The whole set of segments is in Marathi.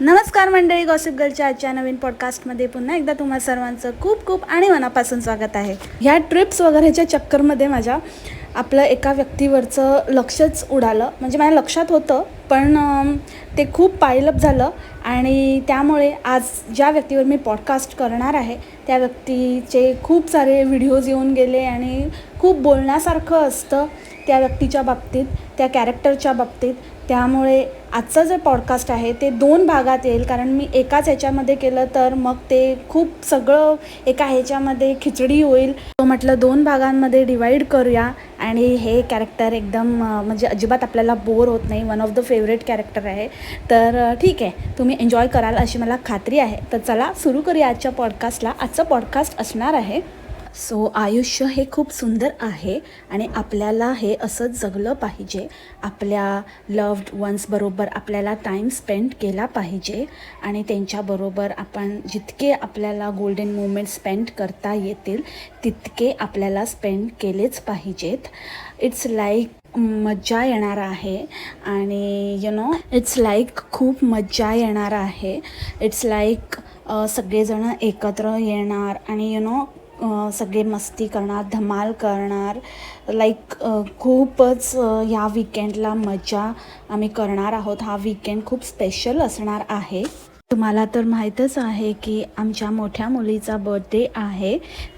नमस्कार मंडळी गॉसिप गर्लच्या आजच्या नवीन पॉडकास्टमध्ये पुन्हा एकदा तुम्हा सर्वांचं खूप खूप आणि मनापासून स्वागत आहे. ह्या ट्रिप्स वगैरेच्या चक्करमध्ये माझ्या आपलं एका व्यक्तीवरचं लक्षच उडालं. म्हणजे माझ्या लक्षात होतं पण ते खूप पायलप झालं आणि त्यामुळे आज ज्या व्यक्तीवर मी पॉडकास्ट करणार आहे त्या व्यक्तीचे खूप सारे व्हिडिओज येऊन गेले आणि खूप बोलण्यासारखं असतं त्या व्यक्तीच्या बाबतीत त्या कॅरेक्टरच्या बाबतीत. त्यामुळे आजचं जे पॉडकास्ट आहे ते दोन भागात येईल. कारण मी एकाच ह्याच्यामध्ये केलं तर मग ते खूप सगळं एका ह्याच्यामध्ये खिचडी होईल. तो म्हटलं दोन भागांमध्ये डिवाईड करूया. आणि हे कॅरेक्टर एकदम म्हणजे अजिबात आपल्याला बोर होत नाही. One of the favourite character आहे. तर ठीक आहे. तुम्ही एन्जॉय कराल अशी मला खात्री आहे. तर चला सुरू करूया आजच्या पॉडकास्टला आजचं पॉडकास्ट असणार आहे. सो आयुष्य हे खूप सुंदर आहे आणि आपल्याला हे असंच जगलं पाहिजे. आपल्या लव्ड वन्सबरोबर आपल्याला टाईम स्पेंड केला पाहिजे आणि त्यांच्याबरोबर आपण जितके आपल्याला गोल्डन मुमेंट स्पेंड करता येतील तितके आपल्याला स्पेंड केलेच पाहिजेत. इट्स लाईक मज्जा येणार आहे आणि यु नो इट्स लाईक खूप मज्जा येणार आहे. इट्स लाईक सगळेजणं एकत्र येणार आणि यु नो सगळे मस्ती करणार धमाल करणार. लाईक खूपच या ह्या विकेंडला मजा आम्ही करणार आहोत. हा विकेंड खूप स्पेशल असणार आहे. तुम्हाला तर माहीतच आहे की आमच्या मोठ्या मुलीचा बर्थडे आहे.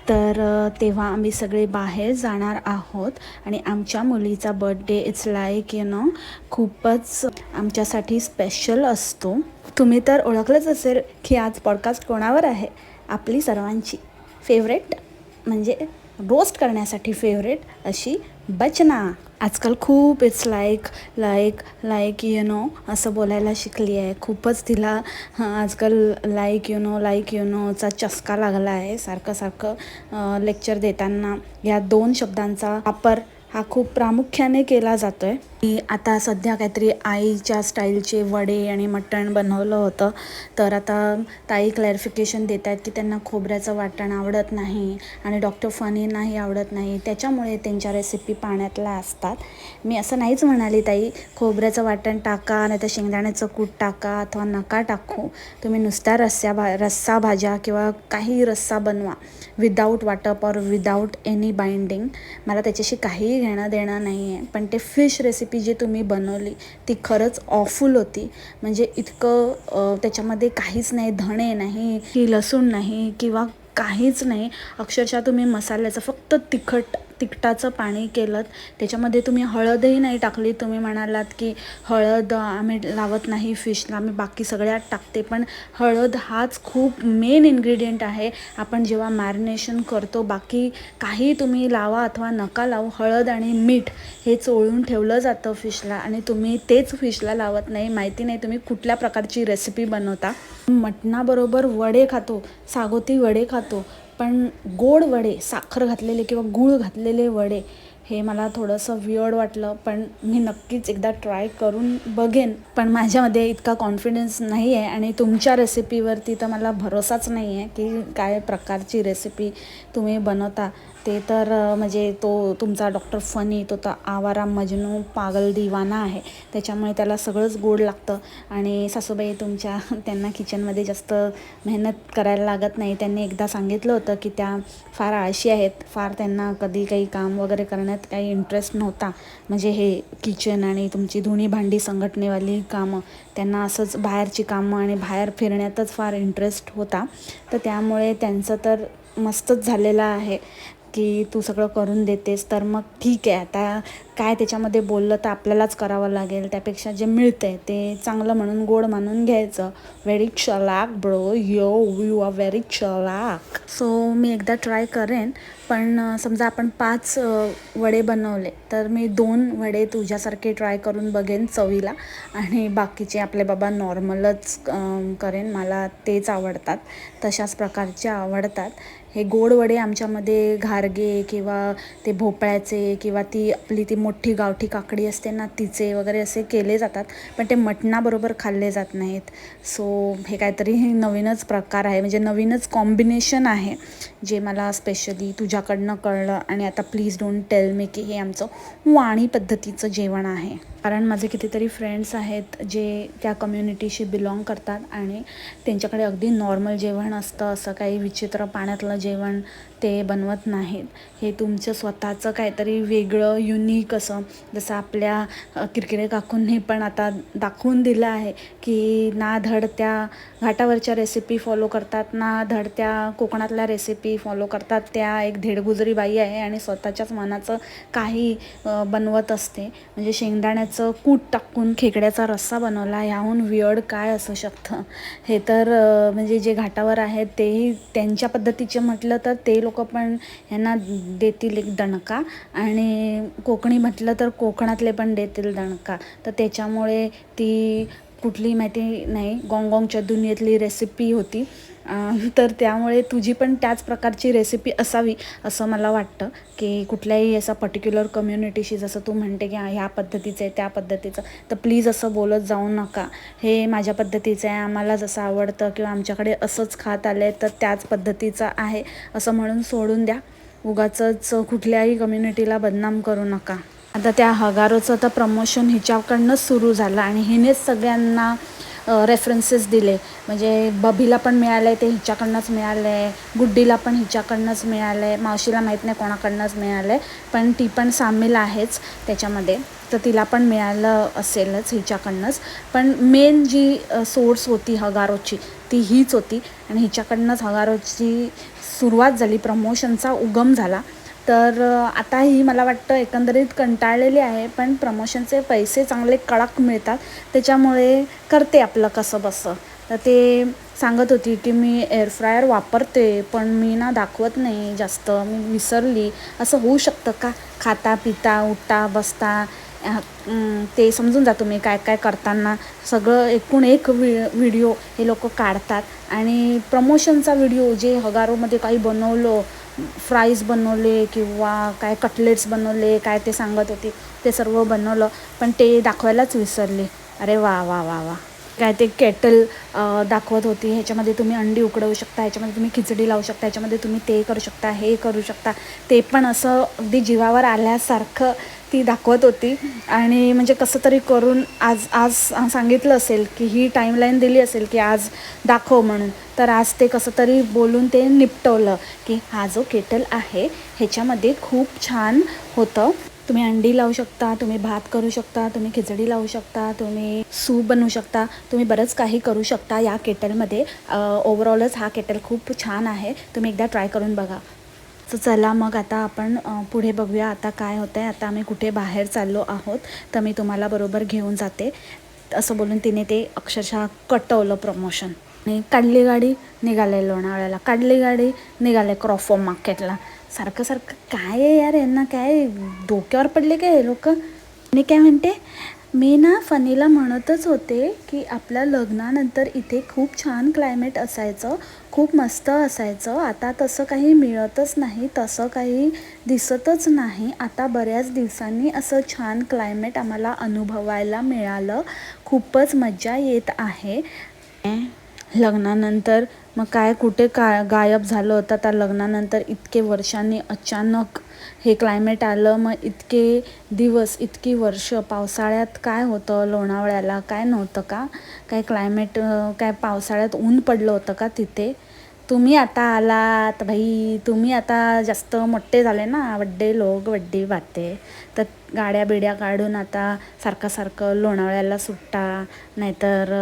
तर तेव्हा आम्ही सगळे बाहेर जाणार आहोत. आणि आमच्या मुलीचा birthday it's like you know खूपच आमच्यासाठी स्पेशल असतो. तुम्ही तर ओळखलंच असेल की आज पॉडकास्ट कोणावर आहे? आपली सर्वांची. फेवरेट म्हणजे रोस्ट करण्यासाठी फेवरेट अशी बचना. आजकाल खूप it's like like like you know असं बोलायला शिकली आहे. खूपच तिला आजकाल like you know like you नोचा चस्का लागला आहे. सारखं सारखं लेक्चर देताना या दोन शब्दांचा वापर हा खूप प्रामुख्याने केला जातो आहे मी आता सध्या काहीतरी आईच्या स्टाईलचे वडे आणि मटण बनवलं होतं. तर आता ताई क्लॅरिफिकेशन देत आहेत की त्यांना खोबऱ्याचं वाटण आवडत नाही आणि डॉक्टर फनींनाही आवडत नाही. त्याच्यामुळे त्यांच्या रेसिपी पाण्यातल्या असतात. मी असं नाहीच म्हणाली ताई खोबऱ्याचं वाटण टाका नाही तर शेंगदाण्याचं कूट टाका अथवा नका टाकू. तुम्ही नुसत्या रस्स्या भा रस्सा भाज्या किंवा काही रस्सा बनवा. विदाऊट वाटप और विदाऊट एनी बाइंडिंग मला त्याच्याशी काहीही घेणं देणं नाही आहे पण ते फिश रेसिपी जी तुम्ही बनवली ती खरंच ऑफुल होती. म्हणजे इतकं त्याच्यामध्ये काहीच नाही धणे नाही की लसूण नाही किंवा काहीच नाही. अक्षरशः तुम्ही मसाल्याचं फक्त तिखट तिखटाचं पाणी केलं त्याच्यामध्ये तुम्ही हळदही नाही टाकली. तुम्ही म्हणालात की हळद आम्ही लावत नाही फिशला आम्ही बाकी सगळ्यात टाकते. पण हळद हाच खूप मेन इन्ग्रेडियंट आहे. आपण जेव्हा मॅरिनेशन करतो बाकी काही तुम्ही लावा अथवा नका लावू हळद आणि मीठ हे चोळून ठेवलं जातं फिशला आणि तुम्ही तेच फिशला लावत नाही. माहिती नाही तुम्ही कुठल्या प्रकारची रेसिपी बनवता. मटणाबरोबर वडे खातो सागोती वडे खातो. पण गोड वडे साखर घातलेले किंवा गूळ घातलेले वडे हे मला थोडंसं वियर्ड वाटलं. पण मी नक्कीच एकदा ट्राय करून बघेन. पण माझ्यामध्ये इतका कॉन्फिडन्स नाही आहे आणि तुमच्या रेसिपीवरती तर मला भरोसाच नाही आहे की काय प्रकारची रेसिपी तुम्ही बनवता. ते तर म्हणजे तो तुमचा डॉक्टर फनी तो तर आवारा मजनू पागल दिवाना आहे. त्याच्यामुळे त्याला सगळंच गोड लागतं. आणि सासूबाई तुमच्या त्यांना किचनमध्ये जास्त मेहनत करायला लागत नाही. त्यांनी एकदा सांगितलं होतं की त्या फार आळशी आहेत. फार त्यांना कधी काही काम वगैरे करण्यात काही इंटरेस्ट नव्हता. म्हणजे हे किचन आणि तुमची धुणी भांडी संघटनेवाली कामं त्यांना असंच बाहेरची कामं आणि बाहेर फिरण्यातच फार इंटरेस्ट होता. तर त्यामुळे त्यांचं तर मस्तच झालेलं आहे. की तू सगळं करून देतेस तर मग ठीक आहे. आता काय त्याच्यामध्ये बोललं तर आपल्यालाच करावं लागेल. त्यापेक्षा जे मिळतं आहे ते चांगलं म्हणून गोड मानून घ्यायचं. व्हेरी चलाक bro yo you are very चलाक सो मी एकदा ट्राय करेन. पण समजा आपण पाच वडे बनवले तर मी दोन वडे तुझ्यासारखे ट्राय करून बघेन चवीला. आणि बाकीचे आपले बाबा नॉर्मलच करेन. मला तेच आवडतात. तशाच प्रकारचे आवडतात. हे गोड वडे आमच्यामध्ये घारगे किंवा ते भोपळ्याचे किंवा ती आपली ती मोठी गावठी काकडी असते ना तिचे वगैरे असे केले जातात पण ते मटणाबरोबर खाल्ले जात नाहीत. सो हे काहीतरी हे नवीनच प्रकार आहे. म्हणजे नवीनच कॉम्बिनेशन आहे जे मला स्पेशली तुझ्याकडनं कळलं आणि आता प्लीज डोंट टेल मी की हे आमचं वाणी पद्धतीचं जेवण आहे. कारण माझे कितीतरी फ्रेंड्स आहेत जे त्या कम्युनिटीशी बिलॉंग करतात आणि त्यांच्याकडे अगदी नॉर्मल जेवण असतं असं काही विचित्र पाण्यातलं जेवण ते बनवत नाहीत. हे तुमचं स्वतःचं काहीतरी वेगळं युनिक असं. जसं आपल्या किरकिरे काकूंनी पण आता दाखवून दिलं आहे की ना धड त्या घाटावरच्या रेसिपी फॉलो करतात ना धड त्या कोकणातल्या रेसिपी फॉलो करतात. त्या एक धेडगुजरी बाई आहे आणि स्वतःच्याच मनाचं काही बनवत असते. म्हणजे शेंगदाण्याचं कूट टाकून खेकड्याचा रस्सा बनवला ह्याहून वियड काय असू शकतं? हे तर म्हणजे जे घाटावर आहेत तेही त्यांच्या पद्धतीचे म्हटलं तर ते लोक लोक पण ह्यांना देतील एक दणका. आणि कोकणी म्हटलं तर कोकणातले पण देतील दणका. तर त्याच्यामुळे ती कुठली माहिती नाही गॉंगॉंगच्या दुनियेतली रेसिपी होती. तर त्यामुळे तुझी पण त्याच प्रकारची रेसिपी असावी असं मला वाटतं की कुठल्याही असा पर्टिक्युलर कम्युनिटीशी जसं तू म्हणते की ह्या पद्धतीचं आहे त्या पद्धतीचं. तर प्लीज असं बोलत जाऊ नका. हे माझ्या पद्धतीचं आहे आम्हाला जसं आवडतं किंवा आमच्याकडे असंच खात आलं आहे तर त्याच पद्धतीचं आहे असं म्हणून सोडून द्या. उगाचंच कुठल्याही कम्युनिटीला बदनाम करू नका. आता त्या हगारोचं तर प्रमोशन हिच्याकडनंच सुरू झालं आणि हिनेच सगळ्यांना रेफरन्सेस दिले. म्हणजे बबीला पण मिळालं आहे ते हिच्याकडनंच मिळालं आहे गुड्डीला पण हिच्याकडनंच मिळालं आहे मावशीला माहीत नाही कोणाकडनंच मिळालं आहे पण ती पण सामील आहेच त्याच्यामध्ये. तर तिला पण मिळालं असेलच हिच्याकडनंच. पण मेन जी सोर्स होती हगारोची ती हीच होती. आणि हिच्याकडनंच हगारोची सुरुवात झाली प्रमोशनचा उगम झाला. तर आता ही मला वाटतं एकंदरीत कंटाळलेली आहे पण प्रमोशनचे पैसे चांगले कडक मिळतात. त्याच्यामुळे करते आपलं कसं बसं. तर ते सांगत होती की मी एअरफ्रायर वापरते पण मी ना दाखवत नाही जास्त. मी विसरली. असं होऊ शकतं का? खाता पिता उठता बसता ते समजून जा तुम्ही काय काय करताना. सगळं एकूण एक वि व्हिडिओ हे लोक काढतात. आणि प्रमोशनचा व्हिडिओ जे हगारोमध्ये काही बनवलं फ्राईज बनवले किंवा काय कटलेट्स बनवले काय ते सांगत होती ते सर्व बनवलं पण ते दाखवायलाच विसरले. अरे वा वा वा वा. काय ते केटल दाखवत होती. ह्याच्यामध्ये तुम्ही अंडी उकडवू शकता ह्याच्यामध्ये तुम्ही खिचडी लावू शकता ह्याच्यामध्ये तुम्ही ते करू शकता हे करू शकता. ते पण असं अगदी जीवावर आल्यासारखं ती दाखवत होती. आणि म्हणजे कसं तरी करून आज आज सांगितलं असेल की ही टाईमलाईन दिली असेल की आज दाखव म्हणून. तर आज ते कसं तरी बोलून ते निपटवलं की हा जो केटल आहे ह्याच्यामध्ये खूप छान होतं. तुम्ही अंडी लावू शकता तुम्ही भात करू शकता तुम्ही खिचडी लावू शकता तुम्ही सूप बनवू शकता तुम्ही बरंच काही करू शकता या केटलमध्ये. ओवरऑलच हा केटल खूप छान आहे. तुम्ही एकदा ट्राय करून बघा. तर चला मग आता आपण पुढे बघूया आता काय होतं आहे आता आम्ही कुठे बाहेर चाललो आहोत तर मी तुम्हाला बरोबर घेऊन जाते. असं बोलून तिने ते अक्षरशः कटवलं प्रमोशन आणि काढली गाडी निघाले लोणावळ्याला. काढली गाडी निघाले क्रॉफॉम मार्केटला. सारखं सारखं काय आहे यार यांना काय? डोक्यावर पडले काय हे लोक? मी काय म्हणते मी ना फनीला म्हणतच होते की आपल्या लग्नानंतर इथे खूप छान क्लायमेट असायचं खूप मस्त असायचं. आता तसं काही मिळतच नाही तसं काही दिसतच नाही. आता बऱ्याच दिवसांनी असं छान क्लायमेट आम्हाला अनुभवायला मिळालं. खूपच मजा येत आहे. लग्नानंतर मग काय कुठे का गायब झालं होतं त्या लग्नानंतर इतके वर्षांनी अचानक हे क्लायमेट आलं मग इतके दिवस इतकी वर्ष पावसाळ्यात काय होतं लोणावळ्याला काय नव्हतं का? काय क्लायमेट काय पावसाळ्यात ऊन पडलं होतं का तिथे? तुम्ही आता आलात भाई तुम्ही आता जास्त मोठे झाले ना वड्डे लोक वड्डी बाते तर गाड्या बिड्या काढून आता सारखं सारखं लोणावळ्याला सुट्टा नाहीतर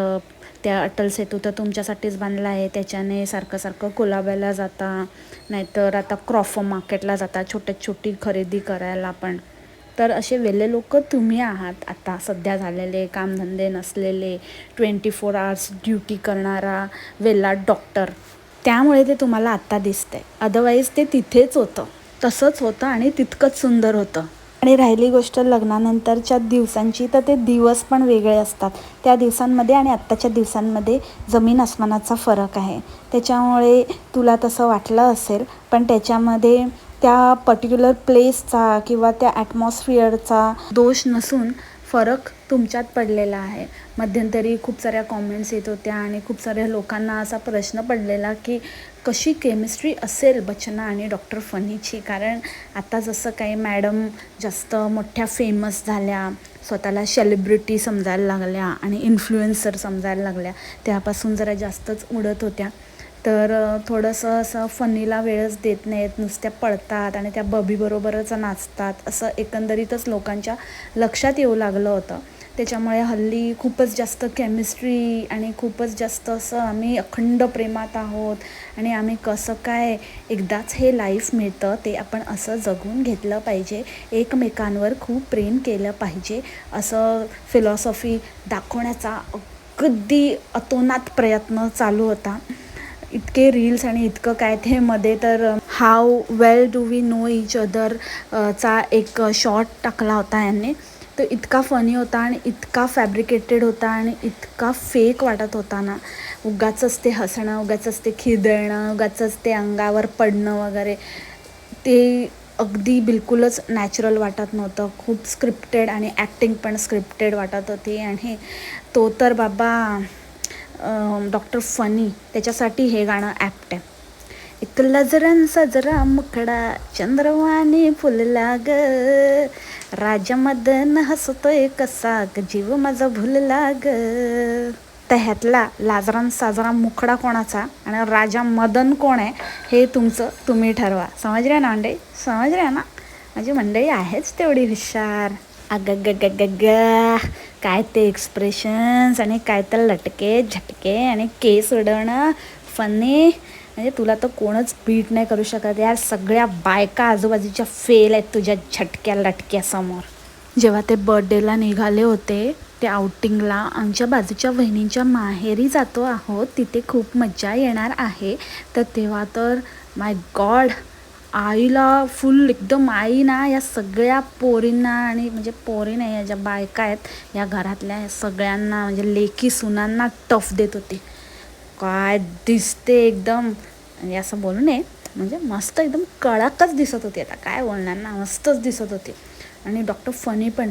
त्या अटल सेतू तर तुमच्यासाठीच बांधला आहे. त्याच्याने सारखं सारखं कोलाब्याला जाता नाहीतर आता क्रॉफो मार्केटला जाता छोट्या छोटी खरेदी करायला पण. तर असे वेले लोक तुम्ही आहात. आता सध्या झालेले कामधंदे नसलेले ट्वेंटी फोर आवर्स ड्युटी करणारा वेला डॉक्टर त्यामुळे ते तुम्हाला आत्ता दिसतंय. अदरवाईज ते तिथेच होतं. तसंच होतं आणि तितकंच सुंदर होतं. आणि राहिली गोष्ट लग्नानंतरच्या दिवसांची तर ते दिवस पण वेगळे असतात. त्या दिवसांमध्ये आणि आत्ताच्या दिवसांमध्ये जमीन आसमानाचा फरक आहे. त्याच्यामुळे तुला तसं वाटलं असेल पण त्याच्यामध्ये त्या पर्टिक्युलर प्लेसचा किंवा त्या ॲटमॉस्फिअरचा दोष नसून फरक तुमच्यात पडलेला आहे. मध्यंतरी खूप साऱ्या कॉमेंट्स येत होत्या आणि खूप साऱ्या लोकांना असा प्रश्न पडलेला की कशी केमिस्ट्री असेल बचना आणि डॉक्टर फनीची कारण आता जसं काही मॅडम जास्त मोठ्या फेमस झाल्या स्वतःला सेलिब्रिटी समजायला लागल्या आणि इन्फ्लुएन्सर समजायला लागल्या त्यापासून जरा जास्तच उडत होत्या. तर थोडंसं असं फनीला वेळच देत नाहीत नुसत्या पळतात आणि त्या बबीबरोबरच नाचतात असं एकंदरीतच लोकांच्या लक्षात येऊ लागलं होतं. त्याच्यामुळे हल्ली खूपच जास्त केमिस्ट्री आणि खूपच जास्त असं आम्ही अखंड प्रेमात आहोत आणि आम्ही कसं काय एकदाच हे लाईफ मिळतं ते आपण असं जगून घेतलं पाहिजे. एकमेकांवर खूप प्रेम केलं पाहिजे. असं फिलॉसॉफी दाखवण्याचा अगदी अतोनात प्रयत्न चालू होता. इतके रील्स आणि इतकं काय ते मध्ये तर how well do we know each other चा एक शॉर्ट टाकला होता यांनी. तो इतका फनी होता आणि इतका फॅब्रिकेटेड होता आणि इतका फेक वाटत होता ना. उगाचच ते हसणं उगाचच ते खिदळणं उगाचच ते अंगावर पडणं वगैरे. ते अगदी बिलकुलच नॅचरल वाटत नव्हतं. खूप स्क्रिप्टेड आणि ॲक्टिंग पण स्क्रिप्टेड वाटत होती. आणि तो तर बाबा डॉक्टर फनी त्याच्यासाठी हे गाणं ॲप्ट आहे. एक लजरन सजरा मुखडा चंद्रवाणी फुलला ग राजा मदन हसतोय कसा ग जीव माझा भुलला ग तर ह्यातला लाजरान साजरा मुकडा कोणाचा आणि राजा मदन कोण आहे हे तुमचं तुम्ही ठरवा. समजले ना मंडळी समजले ना? माझी मंडळी आहेच तेवढी हुशार. ग काय ते एक्सप्रेशन्स आणि काय तर लटके झटके आणि केस उडवणं फनी म्हणजे तुला तर कोणच बीट नाही करू शकत यार. सगळ्या बायका आजूबाजूच्या फेल आहेत तुझ्या झटक्या लटक्यासमोर जेव्हा ते बर्थडेला निघाले होते ते आउटिंगला आमच्या बाजूच्या बहिणींच्या माहेरी जातो आहोत. तिथे खूप मज्जा येणार आहे. तर तेव्हा तर माय गॉड आईला फुल एकदम आई ना या सगळ्या पोरींना आणि म्हणजे पोरी नाही या ज्या बायका आहेत या घरातल्या सगळ्यांना म्हणजे लेखी सुनांना टफ देत होती. काय दिसते एकदम. म्हणजे असं बोलू नये. म्हणजे मस्त एकदम कडाकच दिसत होती आता. काय बोलणार ना मस्तच दिसत होती. आणि डॉक्टर फनी पण.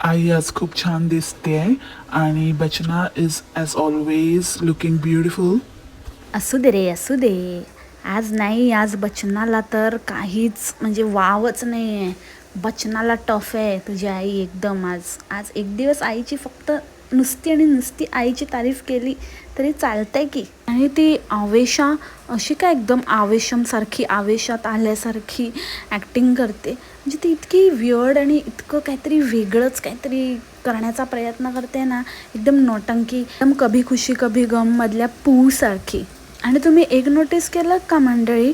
आई आज खूप छान दिसते आणि Bachna is as always looking beautiful असू दे रे असू दे. आज नाही आज बचनाला तर काहीच म्हणजे वावच नाही आहे बचनाला टफ आहे तुझी आई एकदम आज. आज एक दिवस आईची फक्त नुसती आणि नुसती आईची तारीफ केली तरी चालतंय की. आणि ती आवेशा अशी काय एकदम आवेशमसारखी आवेशात आल्यासारखी ॲक्टिंग करते. म्हणजे ती इतकी वियर्ड आणि इतकं काहीतरी वेगळंच काहीतरी करण्याचा प्रयत्न करते ना एकदम नौटंकी एकदम कभी खुशी कभी गम मधल्या पूसारखी. आणि तुम्ही एक नोटीस केलं का मंडळी?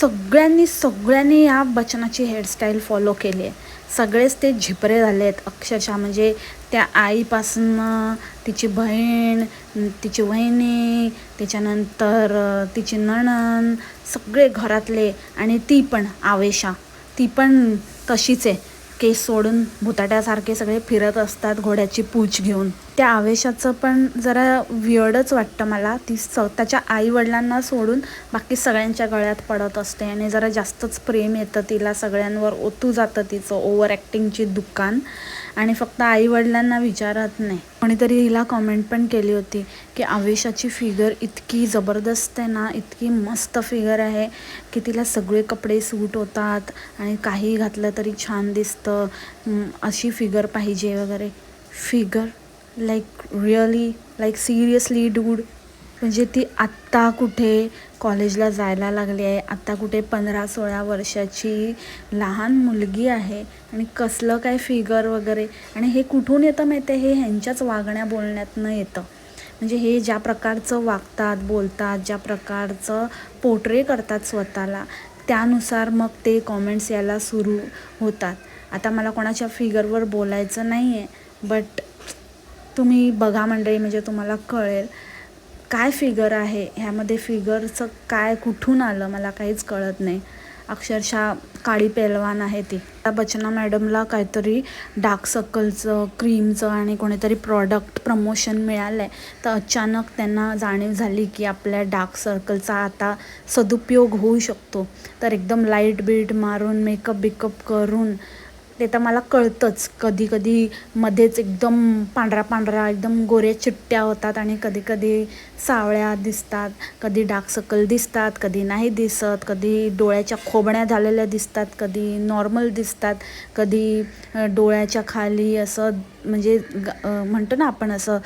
सगळ्यांनी सगळ्यांनी या बचनाची हेअरस्टाईल फॉलो केली आहे सगळेच ते झिपरे झाले आहेत अक्षरशः म्हणजे त्या आईपासून तिची बहीण तिची वहिनी त्याच्यानंतर तिची नणन सगळे घरातले आणि ती पण आवेशा. ती पण तशीच आहे. केस सोडून भुताट्यासारखे सगळे फिरत असतात घोड्याची पूछ घेऊन. त्या आवेशाचं पण जरा वियर्डच वाटतं मला. ती स्वतःच्या आई वडिलांना सोडून बाकी सगळ्यांच्या गळ्यात पडत असते आणि जरा जास्तच प्रेम येतं तिला. सगळ्यांवर ओतू जातं तिचं ओव्हर ॲक्टिंगची दुकान. आणि फक्त आई वडिलांना विचारत नाही. कोणीतरी हिला कॉमेंट पण केली होती की आवेशाची फिगर इतकी जबरदस्त आहे ना इतकी मस्त फिगर आहे की तिला सगळे कपडे सूट होतात आणि काही घातलं तरी छान दिसतं. अशी फिगर पाहिजे वगैरे. Figure like really like seriously dude म्हणजे ती आत्ता कुठे? कॉलेजला जायला लागली आहे. आत्ता कुठे पंधरा सोळा वर्षाची लहान मुलगी आहे आणि कसलं काय फिगर वगैरे. आणि हे कुठून येतं माहिती आहे हे ह्यांच्याच वागण्या बोलण्यातनं येतं. म्हणजे हे ज्या प्रकारचं वागतात बोलतात ज्या प्रकारचं पोट्रे करतात स्वतःला त्यानुसार मग ते कॉमेंट्स यायला सुरू होतात. आता मला कोणाच्या फिगरवर बोलायचं नाही आहे बट तुम्ही बघा मंडळी म्हणजे तुम्हाला कळेल. काय फिगर आहे? ह्यामध्ये फिगरचं काय कुठून आलं? मला काहीच कळत नाही. अक्षरशः काळी पेलवान आहे ती. आता बचना मॅडमला काहीतरी डार्क सर्कलचं क्रीमचं आणि कोणीतरी प्रॉडक्ट प्रमोशन मिळालं आहे तर अचानक त्यांना जाणीव झाली की आपल्या डार्क सर्कलचा आता सदुपयोग होऊ शकतो. तर एकदम लाइट बीट मारून मेकअप बिकअप करून ते तर मला कळतंच. कधी कधी मध्येच एकदम पांढरा पांढरा एकदम गोऱ्या चिट्ट्या होतात आणि कधी कधी सावळ्या दिसतात कधी डार्क सर्कल दिसतात कधी नाही दिसत कधी डोळ्याच्या खोबण्या झालेल्या दिसतात कधी नॉर्मल दिसतात कधी डोळ्याच्या खाली असं म्हणजे म्हणतो ना आपण असं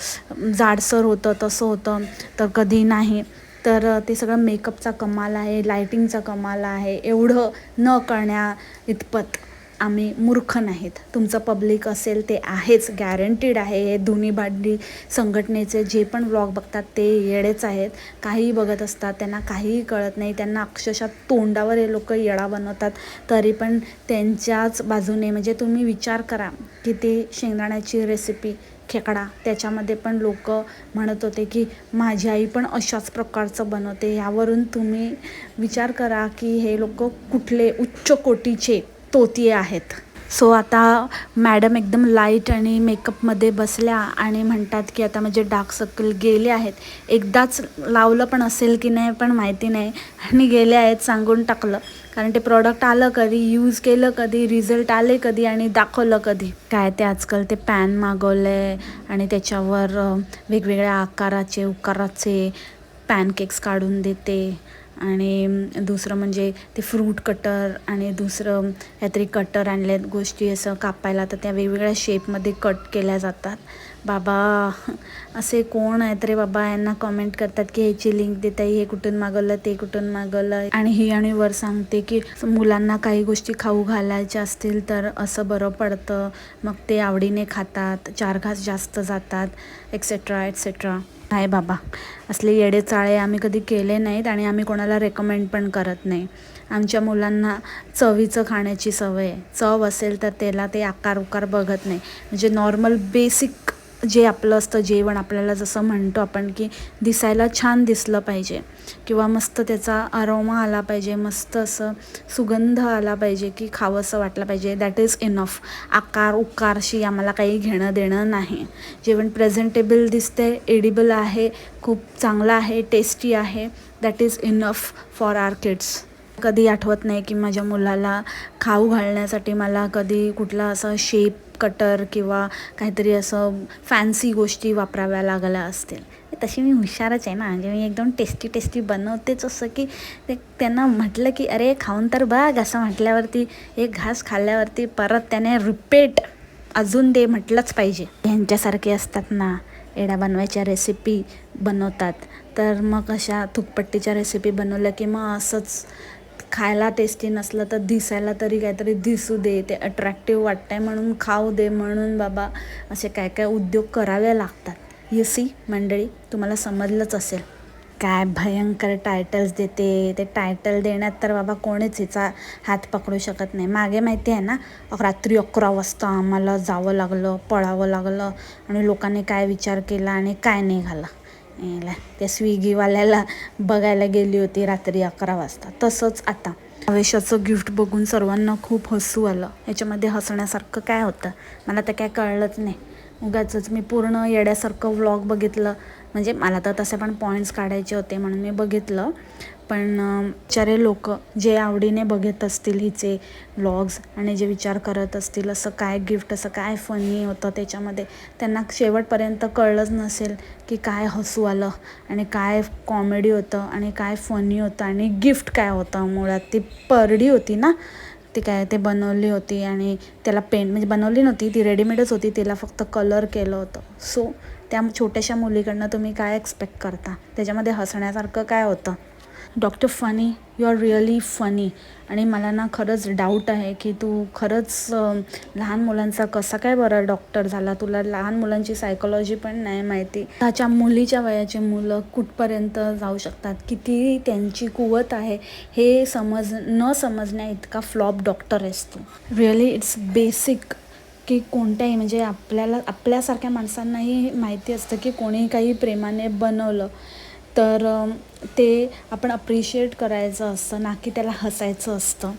जाडसर होतं तसं होतं तर कधी नाही. तर ते सगळं मेकअपचा कमाल आहे लायटिंगचा कमाल आहे एवढं न करण्या इतपत. आम्ही मूर्ख नाहीत. तुमचं पब्लिक असेल ते आहेच गॅरंटीड आहे. हे दोन्ही भांडी संघटनेचे जे पण व्लॉग बघतात ते येडेच आहेत. काहीही बघत असतात त्यांना काहीही कळत नाही. त्यांना अक्षरशः तोंडावर हे लोक येडा बनवतात. तरी पण त्यांच्याच बाजूने म्हणजे तुम्ही विचार करा की ते शेंगदाण्याची रेसिपी खेकडा. त्याच्यामध्ये पण लोक म्हणत होते की माझी आई पण अशाच प्रकारचं बनवते. यावरून तुम्ही विचार करा की हे लोक कुठले उच्च कोटीचे तोतिये आहेत. सो आता मॅडम एकदम लाइट आणि मेकअपमध्ये बसल्या आणि म्हणतात की आता म्हणजे डार्क सर्कल गेले आहेत. एकदाच लावलं पण असेल की नाही पण माहिती नाही. आणि गेले आहेत सांगून टाकलं. कारण ते प्रॉडक्ट आलं कधी यूज केलं कधी रिझल्ट आले कधी आणि दाखवलं कधी. काय ते आजकाल ते पॅन मागवलं आहे आणि त्याच्यावर वेगवेगळ्या आकाराचे उकाराचे पॅनकेक्स काढून देते. आणि दुसरं म्हणजे ते फ्रूट कटर आणि दुसरं काहीतरी कटर आणले गोष्टी असं कापायला तर त्या वेगवेगळ्या शेपमध्ये कट केल्या जातात. बाबा असे कोण आहेत रे बाबा यांना कमेंट करतात की ह्याची लिंक देता हे कुठून मागवलं ते कुठून मागवलं? आणि ही आणि वर सांगते की मुलांना काही गोष्टी खाऊ घालायच्या असतील तर असं बरं पडतं. मग ते आवडीने खातात चार घास जास्त जातात एक्सेट्रा एक्सेट्रा नाही बाबा. असले येडे चाळे आम्ही कधी केले नाहीत आणि आम्ही कोणाला रेकमेंड पण करत नाही. आमच्या मुलांना चवीचं खाण्याची सवय आहे. चव असेल तर त्याला ते आकार उकार बघत नाही. म्हणजे नॉर्मल बेसिक जे आपलं असतं जेवण आपल्याला जसं म्हणतो आपण की दिसायला छान दिसलं पाहिजे. किंवा मस्त त्याचा अरोमा आला पाहिजे मस्त असं सुगंध आला पाहिजे की खावंसं वाटलं पाहिजे. दॅट इज इनफ आकार उकारशी आम्हाला काही घेणं देणं नाही. जेवण प्रेझेंटेबल दिसते एडिबल आहे खूप चांगलं आहे टेस्टी आहे. That is enough for our kids कधी आठवत नाही की माझ्या मुलाला खाऊ घालण्यासाठी मला कधी कुठला असा शेप कटर किंवा काहीतरी असं फॅन्सी गोष्टी वापराव्या लागल्या असतील. तशी मी हुशारच आहे ना. म्हणजे मी एकदम टेस्टी टेस्टी बनवतेच असं की ते त्यांना म्हटलं की अरे खाऊन तर बघ. असं म्हटल्यावरती एक घास खाल्ल्यावरती परत त्याने रिपीट अजून ते म्हटलंच पाहिजे. यांच्यासारखे असतात ना एडा बनवायच्या रेसिपी बनवतात. तर मग अशा थुकपट्टीच्या रेसिपी बनवल्या की मग असंच खायला टेस्टी नसलं तर दिसायला तरी काहीतरी दिसू दे ते अट्रॅक्टिव्ह वाटतंय म्हणून खाऊ दे म्हणून बाबा असे काय काय उद्योग करावे लागतात. यू सी मंडळी तुम्हाला समजलंच असेल. काय भयंकर टायटल्स देते. ते टायटल देण्यात तर बाबा कोणीच हिचा हात पकडू शकत नाही. मागे माहिती आहे ना रात्री अकरा वाजता आम्हाला जावं लागलं पळावं लागलं आणि लोकांनी काय विचार केला आणि काय नाही घाला. त्या स्विगीवाल्याला बघायला गेली होती रात्री अकरा वाजता. तसंच आता. आवेशाचं गिफ्ट बघून सर्वांना खूप हसू आलं. याच्यामध्ये हसण्यासारखं काय होतं? मला तर काय कळलंच नाही. उगाचंच मी पूर्ण येड्यासारखं व्लॉग बघितलं. म्हणजे मला तर तसे पण पॉईंट्स काढायचे होते म्हणून मी बघितलं. पण बिचारे लोक जे आवडीने बघत असतील हिचे व्लॉग्स आणि जे विचार करत असतील असं काय गिफ्ट असं काय फनी होतं त्याच्यामध्ये त्यांना शेवटपर्यंत कळलंच नसेल की काय हसू आलं आणि काय कॉमेडी होतं आणि काय फनी होतं आणि गिफ्ट काय होतं मुळात. ती परडी होती ना ती काय ते बनवली होती आणि त्याला पेंट म्हणजे बनवली नव्हती ती रेडीमेडच होती तिला फक्त कलर केलं होतं. सो त्या छोट्याशा मुलीकडनं तुम्ही काय एक्सपेक्ट करता? त्याच्यामध्ये हसण्यासारखं काय होतं? Doctor funny you are really funny आणि मला ना खरंच डाऊट आहे की तू खरंच लहान मुलांचा कसा काय बरं डॉक्टर झाला? तुला लहान मुलांची सायकोलॉजी पण नाही माहिती. त्याच्या मुलीच्या वयाचे मुलं कुठपर्यंत जाऊ शकतात? किती त्यांची कुवत आहे? हे समज न समजण्या इतका फ्लॉप डॉक्टर आहेस तू. रिअली इट्स बेसिक की कोणत्याही म्हणजे आपल्याला आपल्यासारख्या माणसांनाही माहिती असतं की कोणी काही प्रेमाने बनवलं. तर ते आपण अप्रिशिएट करायचं असतं ना की त्याला हसायचं असतं.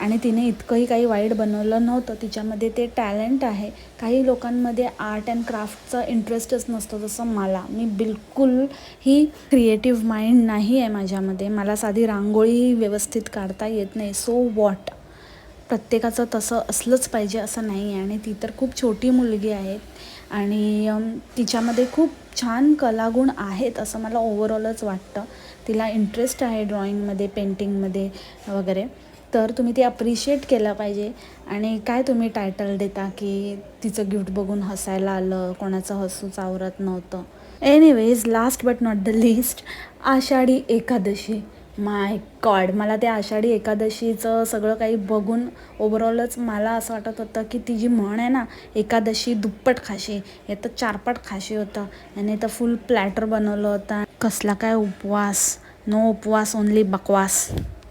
आणि तिने इतकंही काही वाईट बनवलं नव्हतं. तिच्यामध्ये ते टॅलेंट आहे. काही लोकांमध्ये आर्ट अँड क्राफ्टचा इंटरेस्टच नसतो जसं मला. मी बिलकुल ही क्रिएटिव्ह माइंड नाही आहे माझ्यामध्ये. मला साधी रांगोळी व्यवस्थित काढता येत नाही. सो वॉट प्रत्येकाचं तसं असलंच पाहिजे असं नाही आहे. आणि ती तर खूप छोटी मुलगी आहे. आणि तिच्यामध्ये खूप छान कलागुण आहेत असं मला ओव्हरऑलच वाटतं. तिला इंटरेस्ट आहे ड्रॉइंगमध्ये पेंटिंगमध्ये वगैरे. तर तुम्ही ते अप्रिशिएट केलं पाहिजे. आणि काय तुम्ही टायटल देता की तिचं गिफ्ट बघून हसायला आलं कोणाचं हसू चावरत नव्हतं. Anyways last but not the least Ashadhi Ekadashi. My god मला ते आषाढी एकादशीचं सगळं काही बघून ओवरऑलच मला असं वाटत होतं की ती जी म्हण आहे ना एकादशी दुप्पट खाशी हे तर चारपट खाशी होतं. याने तर फुल प्लॅटर बनवलं होतं. कसला काय उपवास नो उपवास ओनली बकवास.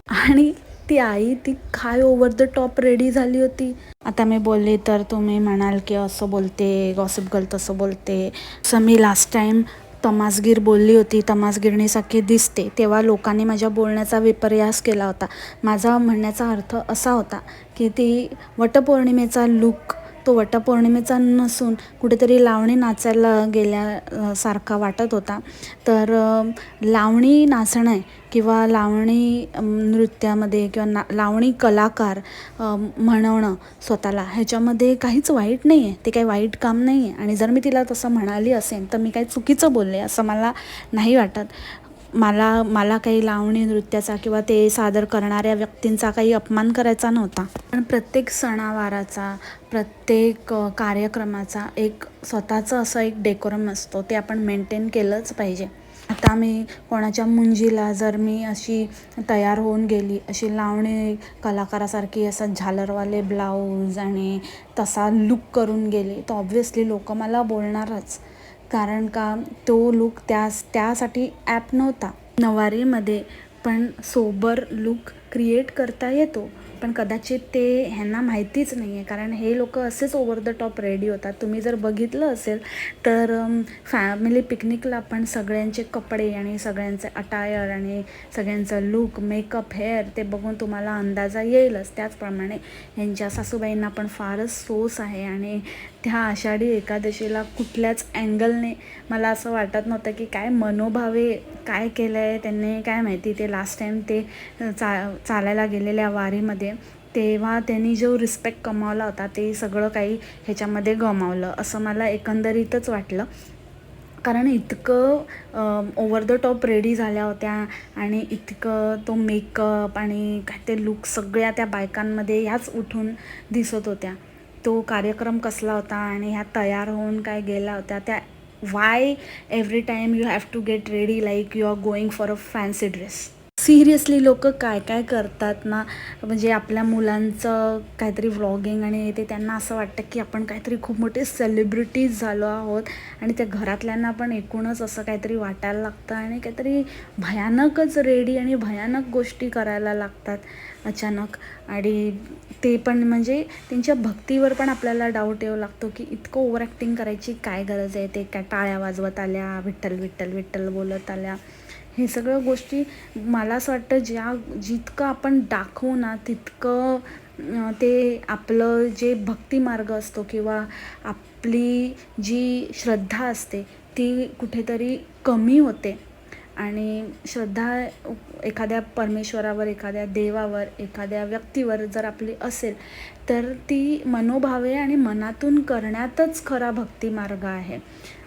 आणि ती आई ती काय ओव्हर द टॉप रेडी झाली होती. आता मी बोलली तर तुम्ही म्हणाल की असं बोलते गॉसिप गर्ल तसं बोलते. असं मी लास्ट टाईम तमासगीर बोलली होती तमासगिरणीसारखी दिसते तेव्हा लोकांनी माझ्या बोलण्याचा विपर्यास केला होता. माझा म्हणण्याचा अर्थ असा होता की ती वटपौर्णिमेचा लुक तो वटपौर्णिमेचा नसून कुठेतरी लावणी नाचायला गेल्या सारखा वाटत होता. तर लावणी नाचणं किंवा लावणी नृत्यामध्ये किंवा ना लावणी कलाकार म्हणवणं स्वतःला ह्याच्यामध्ये काहीच वाईट नाही आहे ते काही वाईट काम नाही आहे आणि जर मी तिला तसं म्हणाली असेल तर मी काही चुकीचं बोलले असं मला नाही वाटत. मला मला काही लावणी नृत्याचा किंवा ते सादर करणाऱ्या व्यक्तींचा काही अपमान करायचा नव्हता. पण प्रत्येक सणावाराचा प्रत्येक कार्यक्रमाचा एक स्वतःचं असं एक डेकोरम असतो ते आपण मेंटेन केलंच पाहिजे. आता मी कोणाच्या मुंजीला जर मी अशी तयार होऊन गेली अशी लावणी कलाकारासारखी असं झालरवाले ब्लाऊज आणि तसा लुक करून गेली तर ऑब्व्हियसली लोक मला बोलणारच. कारण का तो लुक त्या त्यासाठी ॲप नव्हता. नवारीमध्ये पण सोबर लुक क्रिएट करता येतो. पण कदाचित ते ह्यांना माहितीच नाही आहे कारण हे लोक असेच ओवर द टॉप रेडी होतात. तुम्ही जर बघितलं असेल तर फॅमिली पिकनिकला पण सगळ्यांचे कपडे आणि सगळ्यांचे अटायर आणि सगळ्यांचं लुक मेकअप हेअर ते बघून तुम्हाला अंदाजा येईलच. त्याचप्रमाणे ह्यांच्या सासूबाईंना पण फारच सोस आहे आणि त्या आषाढी एकादशीला कुठल्याच अँगलने मला असं वाटत नव्हतं की काय मनोभावे काय केलं आहे त्यांनी काय माहिती ते लास्ट टाईम ते चा चालायला गेलेल्या वारीमध्ये तेव्हा त्यांनी जो रिस्पेक्ट कमावला होता ते सगळं काही ह्याच्यामध्ये गमावलं. असं मला एकंदरीतच वाटलं. कारण इतकं ओवर द टॉप रेडी झाल्या होत्या आणि इतकं तो मेकअप आणि काय ते लुक सगळ्या त्या बायकांमध्ये ह्याच उठून दिसत होत्या. तो कार्यक्रम कसला होता आणि ह्या तयार होऊन काय गेला होत्या त्या why every time you have to get ready like you are going for a fancy dress seriously लोक काय काय करतात ना म्हणजे आपल्या मुलांचं काहीतरी व्लॉगिंग आणि ते त्यांना असं वाटतं की आपण काहीतरी खूप मोठे सेलिब्रिटीज झालो आहोत आणि त्या घरातल्यांना पण एकूणच असं काहीतरी वाटायला लागतं आणि काहीतरी भयानकच रेडी आणि भयानक गोष्टी करायला लागतात अचानक. आणि ते पण म्हणजे त्यांच्या भक्तीवर पण आपल्याला डाऊट येऊ लागतो की इतकं ओव्हर ॲक्टिंग करायची काय गरज आहे? ते काय टाळ्या वाजवत आल्या विठ्ठल विठ्ठल विठ्ठल बोलत आल्या. हे सगळं गोष्टी मला असं वाटतं ज्या जितकं आपण दाखवू ना तितकं ते आपलं जे भक्तिमार्ग असतो किंवा आपली जी श्रद्धा असते ती कुठेतरी कमी होते. आणि श्रद्धा एखाद्या परमेश्वरावर एखाद्या देवावर एखाद्या व्यक्तीवर जर आपली असेल तर ती मनोभावे आणि मनातून करण्यातच खरा भक्तिमार्ग आहे.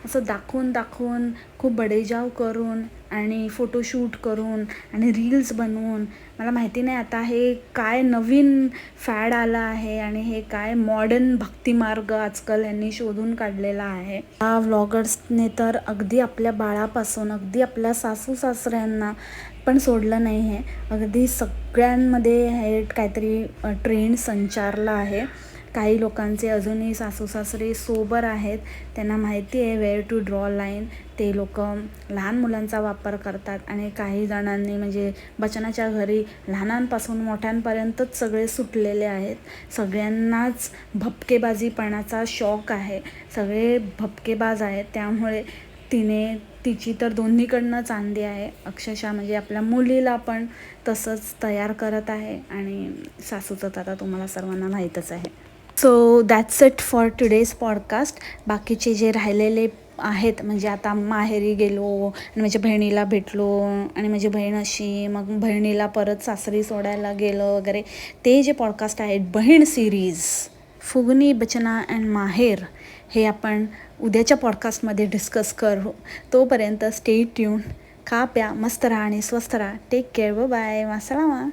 असं दाखवून दाखवून खूप बडेजाव करून आणि फोटोशूट करून आणि रील्स बनवून मला माहिती नाही आता हे काय नवीन फॅड आला आहे आणि हे काय मॉडर्न भक्तिमार्ग आजकाल यांनी शोधून काढलेला आहे. हा व्लॉगर्सने तर अगदी आपल्या बाळापासून अगदी आपल्या सासू सासऱ्यांना पण सोडलं नाही आहे अगदी सगळ्यांमध्ये हे काहीतरी ट्रेंड संचारला आहे. काही लोकांचे अजूनही सासू सासरे सोबर आहेत. त्यांना माहिती आहे वेअर टू ड्रॉ लाईन ते लोक लहान मुलांचा वापर करतात आणि काही जणांनी म्हणजे बचनाच्या घरी लहानांपासून मोठ्यांपर्यंतच सगळे सुटलेले आहेत. सगळ्यांनाच भपकेबाजीपणाचा शॉक आहे. सगळे भपकेबाज आहेत. त्यामुळे तिने तिची तर दोन्हीकडनं चांदी आहे. अक्षरशः म्हणजे आपल्या मुलीला पण तसंच तयार करत आहे. आणि सासूचं तर आता तुम्हाला सर्वांना माहीतच आहे. So that's it for today's podcast बाकीचे जे राहिलेले आहेत म्हणजे आता माहेरी गेलो आणि माझ्या बहिणीला भेटलो आणि माझी बहीण अशी मग बहिणीला परत सासरी सोडायला गेलं वगैरे. ते जे पॉडकास्ट आहेत बहीण सिरीज फुगनी बचना अँड माहेर हे आपण उद्याच्या पॉडकास्टमध्ये डिस्कस करू. तोपर्यंत स्टे ट्यून खा प्या मस्त राहा आणि स्वस्त राहा. Take care bye मासलामा